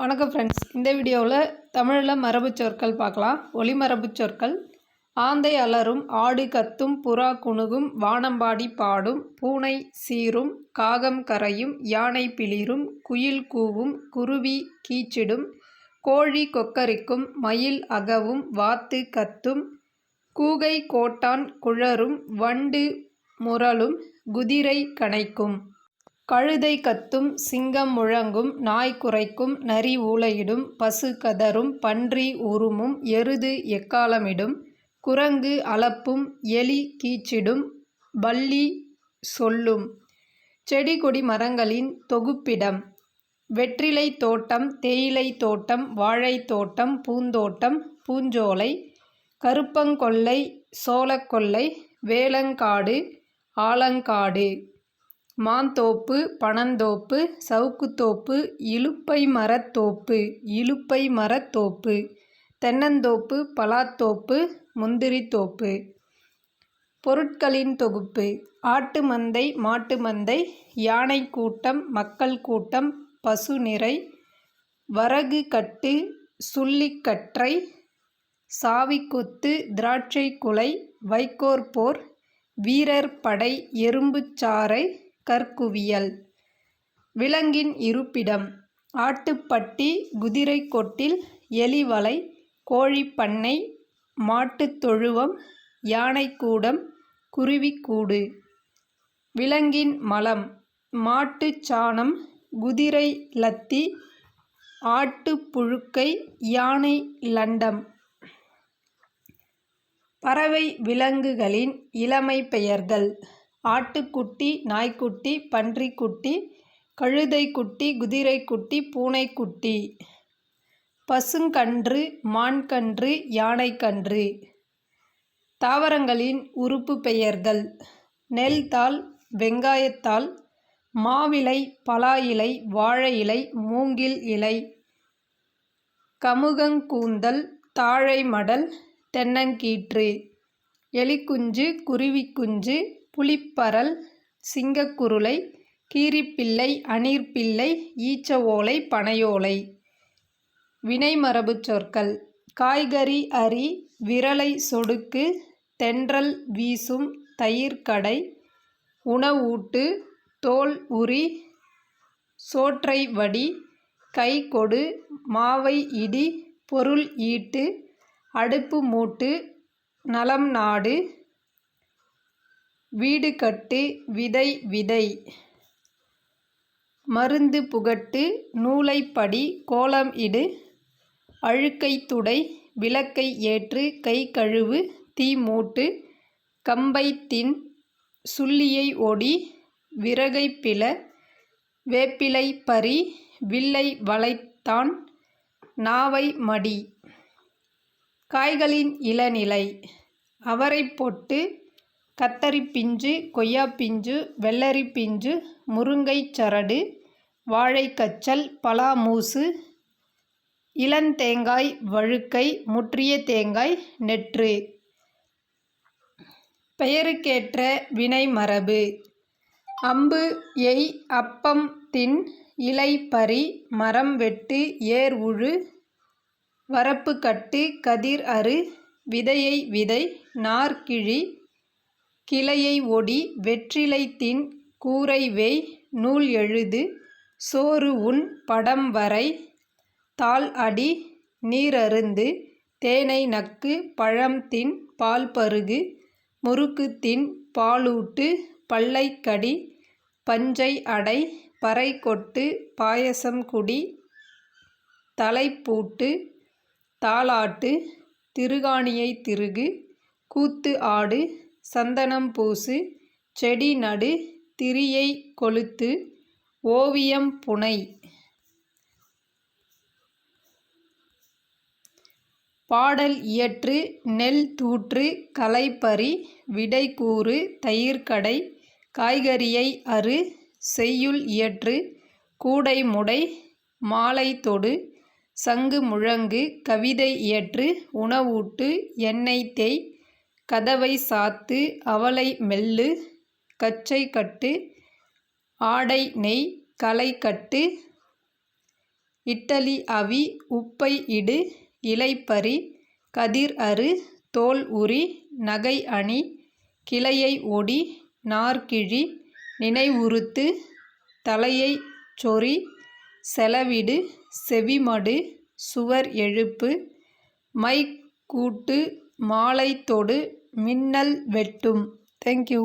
வணக்கம் ஃப்ரெண்ட்ஸ் இந்த வீடியோவில் தமிழில் மரபுச் சொற்கள் பார்க்கலாம். ஒளிமரபுச் சொற்கள். ஆந்தை அலறும் ஆடு கத்தும் புறா குணுகும் வானம்பாடி பாடும் பூனை சீரும் காகம் கரையும் யானை பிளிரும் குயில் கூவும் குருவி கீச்சிடும் கோழி கொக்கரிக்கும் மயில் அகவும் வாத்து கத்தும் கூகை கோட்டான் குழரும் வண்டு முரலும் குதிரை கனைக்கும் கழுதை கத்தும் சிங்கம் முழங்கும் நாய் குரைக்கும் நரி ஊளையிடும் பசு கதறும் பன்றி உருமும் எருது எக்காலமிடும் குரங்கு அலப்பும் எலி கீச்சிடும் பள்ளி சொல்லும். செடி கொடி மரங்களின் தொகுப்பிடம். வெற்றிலை தோட்டம் தேயிலை தோட்டம் வாழைத் தோட்டம் பூந்தோட்டம் பூஞ்சோலை கருப்பங்கொல்லை சோளக்கொல்லை வேலங்காடு ஆலங்காடு. மாந்தோப்பு பனந்தோப்பு சவுக்குத்தோப்பு இலுப்பை மரத்தோப்பு இலுப்பை மரத்தோப்பு தென்னந்தோப்பு பலாத்தோப்பு முந்திரித்தோப்பு பொருட்களின் தொகுப்பு. ஆட்டு மந்தை மாட்டு மந்தை யானை கூட்டம் மக்கள் கூட்டம் பசு நிறை வரகு கட்டு சுள்ளிக்கற்றை சாவிக்குத்து திராட்சை குலை வைக்கோர் போர் வீரர் படை எறும்புச்சாறை கற்குவியல். விலங்கின் இருப்பிடம். ஆட்டுப்பட்டி குதிரைக்கொட்டில் எலிவலை கோழிப்பண்ணை மாட்டுத் தொழுவம் யானைக்கூடம் குருவிக்கூடு. விலங்கின் மலம். மாட்டுச் சாணம் குதிரை லத்தி ஆட்டுப் புழுக்கை யானை லண்டம். பறவை விலங்குகளின் இளமை பெயர்கள். ஆட்டுக்குட்டி நாய்க்குட்டி பன்றிக்குட்டி கழுதைக்குட்டி குதிரைக்குட்டி பூனைக்குட்டி. பசுங்கன்று மான்கன்று யானைக்கன்று. தாவரங்களின் உறுப்பு பெயர்கள். நெல் தாள் வெங்காயத்தாள் மாவிலை பலா இலை வாழை இலை மூங்கில் இலை. கமுகங்கூந்தல் தாழை மடல் தென்னங்கீற்று. எலிக்குஞ்சு குருவிக்குஞ்சு புலிப்பரல் சிங்கக்குருளை கீரிப்பிள்ளை அணிற்பிள்ளை ஈச்ச ஓலை பனையோலை. வினைமரபுச் சொற்கள். காய்கறி அரி விரலை சொடுக்கு தென்றல் வீசும் தயிர்கடை உணவூட்டு தோல் உரி சோற்றை வடி கை கொடு மாவை இடி பொருள் ஈட்டு அடுப்பு மூட்டு நலம் நாடு வீடு கட்டு விதை விதை. மருந்து புகட்டு நூலைப்படி கோலம் இடு. அழுக்கை துடை விளக்கை ஏற்று கை கழுவு தீ மூட்டு. கம்பை தின் சுள்ளியை ஒடி விறகை பிள வேப்பிலை பறி வில்லை வளைத்தான் நாவை மடி. காய்களின் இளநிலை. அவரை பொட்டு கத்தரி பிஞ்சு கொய்யா பிஞ்சு வெள்ளரி பிஞ்சு முருங்கை சரடு வாழைக்கச்சல் பலா மூசு இளந்தேங்காய் வழுக்கை முற்றிய தேங்காய் நெற்று. பெயருக்கேற்ற வினை மரபு. அம்பு எய் அப்பம் தின் இலை பறி மரம் வெட்டு ஏர் உழு வரப்பு கட்டு கதிர் அறு விதையை விதை நார்கிழி கிளையை ஒடி வெற்றிலை தின் கூரை வேய் நூல் எழுது சோறு உண் படம் வரை தாள் அடி நீரருந்து தேனை நக்கு பழம் தின் பால் பருகு முறுக்கு தின் பாலூட்டு பல்லைக்கடி பஞ்சை அடை பறை கொட்டு பாயசம் குடி தலைப்பூட்டு தாலாட்டு திருகாணியைத் திருகு கூத்து ஆடு சந்தனம் பூசு செடி நடு திரியை கொளுத்து ஓவியம் புனை. பாடல் இயற்று நெல் தூற்று கலைப்பறி விடை கூறு தயிர்கடை காய்கறியை அறு செய்யுள் இயற்று கூடை முடை மாலை தொடு சங்கு முழங்கு கவிதை இயற்று உணவூட்டு எண்ணெய் தேய் கதவை சாத்து அவலை மெல்லு கச்சை கட்டு ஆடை நெய் களை கட்டு இட்டலி அவி உப்பை இடு இலைப்பறி கதிர் அறு தோல் உரி நகை அணி கிளையை ஒடி நார்கிழி நினைவுறுத்து தலையைச் சொறி செலவிடு செவிமடு சுவர் எழுப்பு மை கூட்டு மாலை தொடு மின்னல் வெட்டும் தேங்க்யூ